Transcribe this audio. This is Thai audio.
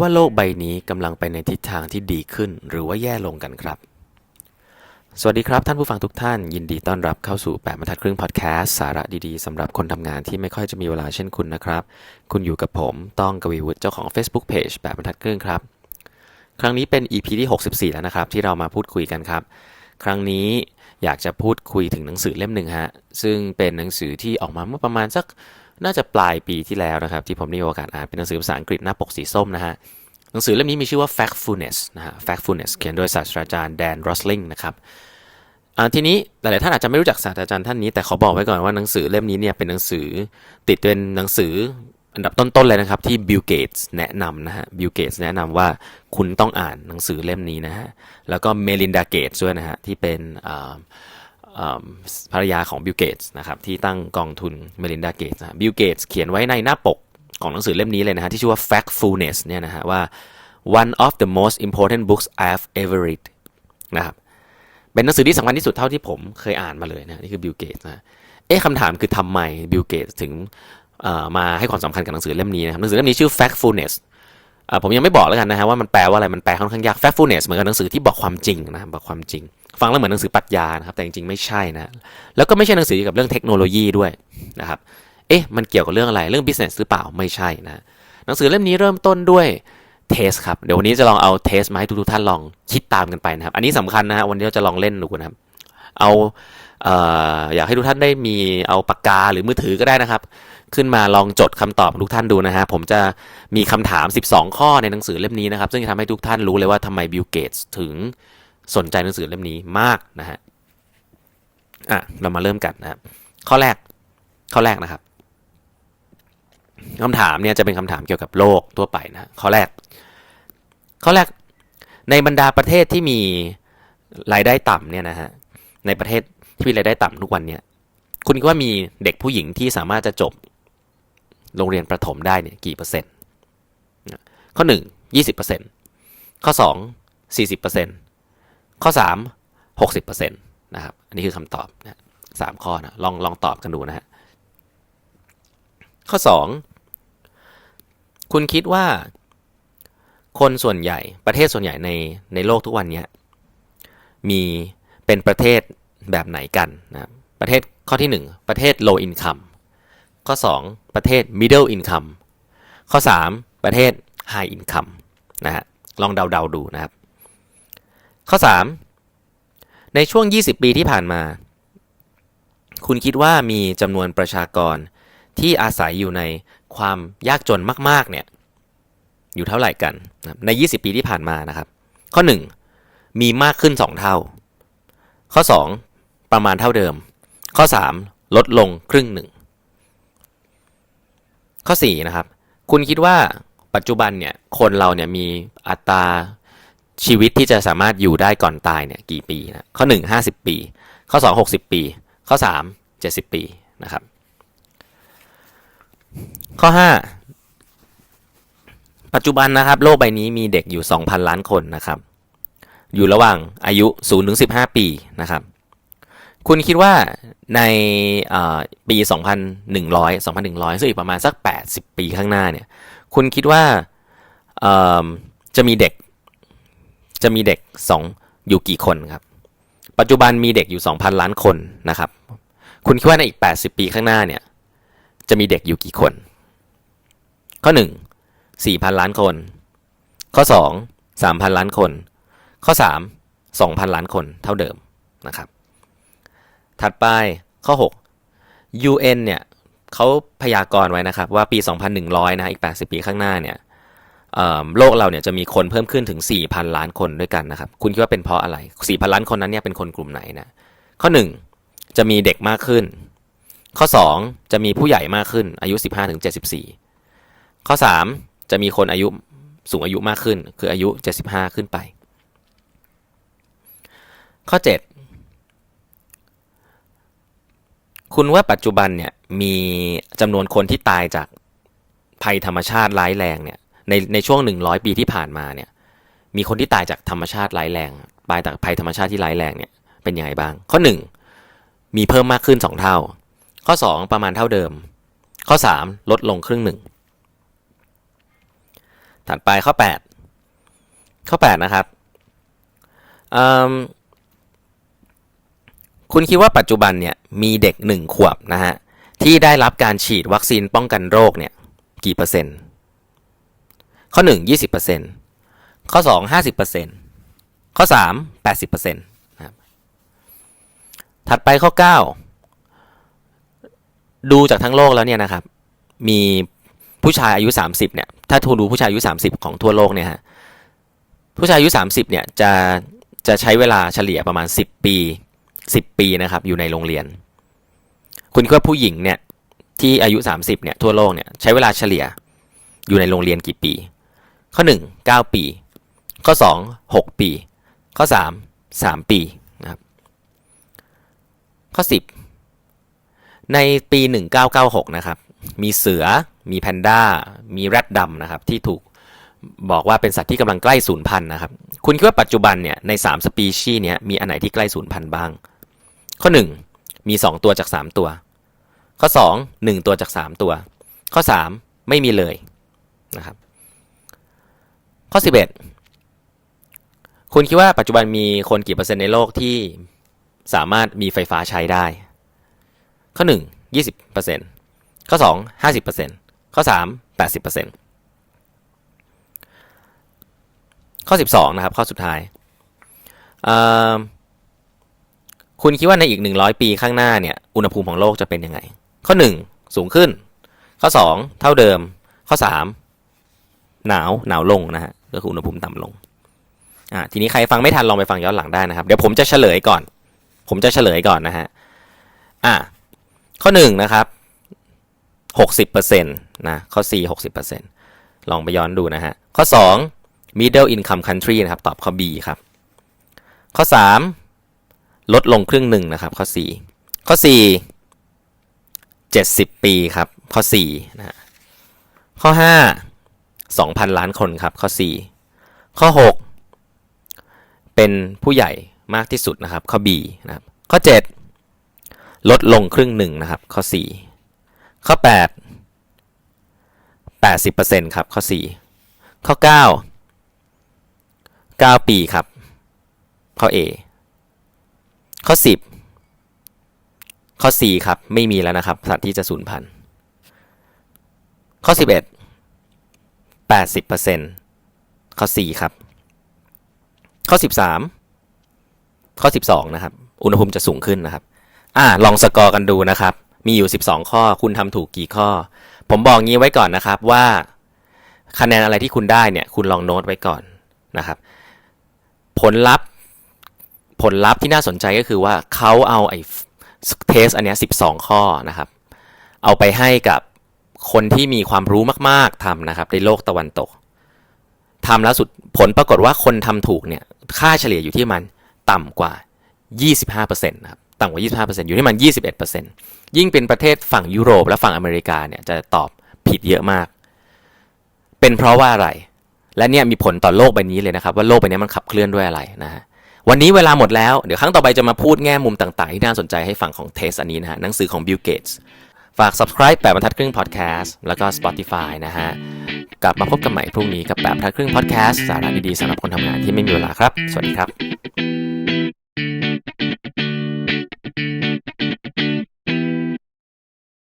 ว่าโลกใบนี้กำลังไปในทิศทางที่ดีขึ้น หรือว่าแย่ลงกันครับ สวัสดีครับท่านผู้ฟังทุกท่าน ยินดีต้อนรับเข้าสู่ 8บรรทัดครึ่งพอดแคสต์สาระดีๆสำหรับคนทำงานที่ไม่ค่อยจะมีเวลาเช่นคุณนะครับ คุณอยู่กับผมต้องกวีวุฒิเจ้าของ Facebook Page 8บรรทัดครึ่งครับ ครั้งนี้เป็น EP ที่ 64 แล้วนะครับ ที่เรามาพูดคุยกันครับ ครั้งนี้อยากจะพูดคุยถึงหนังสือเล่มหนึ่งฮะซึ่งเป็นหนังสือที่ออกมาเมื่อประมาณสักน่าจะปลายปีที่แล้วนะครับ ที่ผมได้มีโอกาสอ่านเป็นหนังสือภาษาอังกฤษหน้าปกสีส้มนะฮะ หนังสือเล่มนี้มีชื่อว่า Factfulness นะฮะ Factfulness เขียนโดยศาสตราจารย์แดนรอสลิงนะครับทีนี้หลายๆท่านอาจจะไม่รู้จักศาสตราจารย์ท่านนี้แต่ขอบอกไว้ก่อนว่าหนังสือเล่มนี้เนี่ยเป็นหนังสือติดเป็นหนังสืออันดับต้นๆเลยนะครับที่บิลเกตส์แนะนำนะฮะบิลเกตส์แนะนำว่าคุณต้องอ่านหนังสือเล่มนี้นะฮะแล้วก็เมลินดาเกตส์ด้วยนะฮะที่เป็นอ่าอ่าภรรยาของบิลเกตส์นะครับที่ตั้งกองทุนเมลินดาเกตส์บิลเกตส์เขียนไว้ในหน้าปก ของหนังสือเล่มนี้เลยนะฮะที่ชื่อว่า Factfulness เนี่ยนะฮะว่า one of the most important books I've ever read นะครับเป็นหนังสือที่สำคัญที่สุดเท่าที่ผมเคยอ่านมาเลยนะนี่คือบิลเกตนะเอ๊ะคำถามคือทำไมบิลเกตถึงมาให้ความสำคัญกับหนังสือเล่มนี้นะครับหนังสือเล่มนี้ชื่อ Factfulness อผมยังไม่บอกแล้วกันนะฮะว่ามันแปลว่าอะไรมันแปลค่อนข้างยาก Factfulness เหมือนกับหนังสือที่บอกความจริงนะบอกความจริง ฟังแล้วเหมือนหนังสือปรัชญานะครับแต่จริงๆไม่ใช่นะแล้วก็ไม่ใช่หนังสือเกี่ยวกับเรื่องเทคโนโลยีด้วยนะครับ เอ๊ะ มันเกี่ยวกับเรื่องอะไร เรื่อง business หรือเปล่า ไม่ใช่นะ หนังสือเล่มนี้เริ่มต้นด้วยเทสครับ เดี๋ยววันนี้จะลองเอาเทสมาให้ทุกๆท่านลองคิดตามกันไปนะครับ อันนี้สำคัญนะฮะ วันนี้เราจะลองเล่นดูนะครับ เอาเอออยากให้ทุกท่านได้มีเอาปากกาหรือมือถือก็ได้นะครับ ขึ้นมาลองจดคำตอบทุกท่านดูนะฮะ ผมจะมีคำถาม 12 ข้อในหนังสือเล่มนี้นะครับ ซึ่งจะทำให้ทุกท่านรู้เลยว่าทำไมบิลเกตส์ถึงสนใจหนังสือเล่มนี้มากนะฮะ อะ เรามาเริ่มกันนะครับ ข้อแรก ข้อแรกนะครับ คำถามเนี่ยจะเป็นคำถามเกี่ยวกับโลกทั่วไปนะข้อแรกข้อแรกในบรรดาประเทศที่มีรายได้ต่ำเนี่ยนะฮะในประเทศที่มีรายได้ต่ำทุกวันเนี่ยคุณคิดว่ามีเด็กผู้หญิงที่สามารถจะจบโรงเรียนประถมได้เนี่ยกี่เปอร์เซ็นต์ข้อหนึ่งยี่สิบเปอร์เซ็นต์ข้อสองสี่สิบเปอร์เซ็นต์ข้อสามหกสิบเปอร์เซ็นต์นะครับอันนี้คือคำตอบนะสามข้อนะลองลองตอบกันดูนะฮะข้อสอง คุณคิดว่า คนส่วนใหญ่ประเทศส่วนใหญ่ในในโลกทุกวันนี้มีเป็นประเทศแบบไหนกันนะประเทศข้อที่ 1 ประเทศ low income ข้อ 2 ประเทศ middle income ข้อ 3 ประเทศ high income นะฮะลองเดาๆดูนะครับ ข้อ 3 ในช่วง 20 ปีที่ผ่านมา คุณคิดว่ามีจำนวนประชากรที่อาศัยอยู่ใน ความยากจนมากๆเนี่ยอยู่เท่าไหร่กันใน 20 ปีที่ผ่านมานะครับ ข้อ 1 มีมากขึ้น 2 เท่า ข้อ 2 ประมาณเท่าเดิม ข้อ 3 ลดลงครึ่งหนึ่งข้อ 4 นะครับ คุณคิดว่าปัจจุบันเนี่ยคนเราเนี่ยมีอัตราชีวิตที่จะสามารถอยู่ได้ก่อนตายเนี่ยกี่ปีนะข้อ 1 50 ปี ข้อ 2 60 ปี ข้อ 3 70 ปีนะครับ ข้อ 5 ปัจจุบันนะครับ โลกใบนี้มีเด็กอยู่ 2,000 ล้านคนนะครับ อยู่ระหว่างอายุ0ถึง15 ปีนะครับ คุณคิดว่าในปี 2,100 2,100ซึ่งอีกประมาณสัก 80 ปีข้างหน้าเนี่ย คุณคิดว่าจะมีเด็กจะมีเด็ก 2 อยู่กี่คนครับ ปัจจุบันมีเด็กอยู่ 2,000 ล้านคนนะครับ คุณคิดว่าในอีก 80 ปีข้างหน้าเนี่ย จะมีเด็กอยู่กี่คน ข้อ 1 4,000 ล้านคน ข้อ 2 3,000 ล้านคน ข้อ 3 2,000 ล้านคนเท่าเดิมนะครับ ถัดไปข้อ 6 UN เนี่ยเขาพยากรณ์ไว้นะครับว่าปี 2,100 นะอีก 80 ปีข้างหน้าเนี่ยโลกเราเนี่ยจะมีคนเพิ่มขึ้นถึง 4,000 ล้านคนด้วยกันนะครับ คุณคิดว่าเป็นเพราะอะไร 4,000 ล้านคนนั้นเนี่ยเป็นคนกลุ่มไหนนะ ข้อ 1 จะมีเด็กมากขึ้น ข้อ 2 จะมีผู้ใหญ่มากขึ้นอายุ 15-74 ข้อ 3 จะมีคนอายุสูงอายุมากขึ้น คืออายุ 75 ขึ้นไป ข้อ 7 คุณว่าปัจจุบันเนี่ยมีจำนวนคนที่ตายจากภัยธรรมชาติร้ายแรงเนี่ยในในช่วง 100 ปีที่ผ่านมาเนี่ยมีคนที่ตายจากธรรมชาติร้ายแรงตายจากภัยธรรมชาติที่ร้ายแรงเนี่ยเป็นยังไงบ้าง ข้อ 1 มีเพิ่มมากขึ้น 2 เท่า ข้อ 2 ประมาณเท่าเดิม ข้อ 3 ลดลงครึ่งหนึ่งถัดไปข้อ 8 ข้อ 8 นะครับคุณคิดว่าปัจจุบันเนี่ยมีเด็กหนึ่งขวบนะฮะที่ได้รับการฉีดวัคซีนป้องกันโรคเนี่ยกี่เปอร์เซ็นต์ ข้อ 1 20เปอร์เซนต์ข้อ 2 50เปอร์เซนต์ข้อ 3 80เปอร์เซนต์นะครับถัดไปข้อ 9 ดูจากทั้งโลกแล้วเนี่ยนะครับ มีผู้ชายอายุ 30เนี่ย ถ้าทูดูผู้ชายอายุ 30 ของทั่วโลกเนี่ยฮะ ผู้ชายอายุ 30เนี่ยจะจะใช้เวลาเฉลี่ยประมาณ 10 ปี 10 ปีนะครับ อยู่ในโรงเรียน คุณคิดว่าผู้หญิงเนี่ยที่อายุ 30เนี่ยทั่วโลกเนี่ยใช้เวลาเฉลี่ยอยู่ในโรงเรียนกี่ปี ข้อ 1 9 ปี ข้อ 2 6 ปี ข้อ 3 3 ปีนะครับ ข้อ 10 ในปี 1996 นะครับ มีเสือ มีแพนด้า มีแรดดำนะครับ ที่ถูกบอกว่าเป็นสัตว์ที่กำลังใกล้สูญพันธุ์นะครับ คุณคิดว่าปัจจุบันเนี่ย ใน 3 สปีชีส์เนี้ยมีอันไหนที่ใกล้สูญพันธุ์บ้าง ข้อ 1 มี 2 ตัวจาก 3 ตัว ข้อ 2 1 ตัวจาก 3 ตัว ข้อ 3 ไม่มีเลยนะครับ ข้อ 11 คุณคิดว่าปัจจุบันมีคนกี่เปอร์เซ็นต์ในโลกที่สามารถมีไฟฟ้าใช้ได้ ข้อ 1 20%ข้อ 2 50%ข้อ 3 80%ข้อ 12 นะครับ ข้อสุดท้ายคุณคิดว่าในอีก 100 ปีข้างหน้าเนี่ยอุณหภูมิของโลกจะเป็นยังไง ข้อ 1 สูงขึ้น ข้อ 2 เท่าเดิม ข้อ 3 หนาวหนาวลงนะฮะก็คืออุณหภูมิต่ำลงอ่าทีนี้ใครฟังไม่ทันลองไปฟังย้อนหลังได้นะครับ เดี๋ยวผมจะเฉลยก่อน ผมจะเฉลยก่อนนะฮะอ่า ข้อ 1 นะครับ 60%นะข้อ 4 60%ลองไปย้อนดูนะฮะ ข้อ 2 middle income country นะครับ ตอบข้อ B ครับ ข้อ 3 ลดลงครึ่งหนึ่งนะครับ ข้อ 4 ข้อ 4 70 ปีครับ ข้อ4นะฮะข้อ 5 2,000 ล้านคนครับ ข้อ 4 ข้อ 6 เป็นผู้ใหญ่มากที่สุดนะครับ ข้อ B นะครับ ข้อ 7 ลดลงครึ่งหนึ่งนะครับ ข้อ 4 ข้อ 8 80%ครับ ข้อ 4 ข้อ 9 9 ปีครับ ข้อ A ข้อ 10 ข้อ C ครับ ไม่มีแล้วนะครับ สัตว์ที่จะสูญพันธุ์ข้อ 11 80%ข้อ C ครับ ข้อ 13 ข้อ 12 นะครับ อุณหภูมิจะสูงขึ้นนะครับ อ่าลองสกอร์กันดูนะครับ มีอยู่ 12 ข้อ คุณทำถูกกี่ข้อ ผมบอกงี้ไว้ก่อนนะครับว่า คะแนนอะไรที่คุณได้เนี่ย คุณลองโน้ตไว้ก่อนนะครับ ผลลัพธ์ผลลัพธ์ที่น่าสนใจก็คือว่าเขาเอาไอ้เทสอันเนี้ย12 ข้อนะครับ เอาไปให้กับคนที่มีความรู้มาก ๆทำนะครับ ในโลกตะวันตกทำแล้วสุดผลปรากฏว่าคนทำถูกเนี่ย ค่าเฉลี่ยอยู่ที่มันต่ำกว่า 25%นะครับ ต่ำกว่า 25%อยู่ที่มัน 21%ยิ่งเป็นประเทศฝั่งยุโรปและฝั่งอเมริกาเนี่ยจะตอบผิดเยอะมาก เป็นเพราะว่าอะไร และเนี่ยมีผลต่อโลกใบนี้เลยนะครับ ว่าโลกใบนี้มันขับเคลื่อนด้วยอะไรนะฮะวันนี้เวลาหมดแล้ว เดี๋ยวครั้งต่อไปจะมาพูดแง่มุมต่างๆ ที่น่าสนใจให้ฟังของเทสอันนี้นะฮะหนังสือของ Bill Gates ฝาก subscribe แปดบรรทัดครึ่ง podcast แล้วก็ Spotify นะฮะ กลับมาพบกันใหม่พรุ่งนี้กับแปดบรรทัดครึ่ง podcast สาระดีๆสำหรับคนทำงานที่ไม่มีเวลาครับ สวัสดีครับ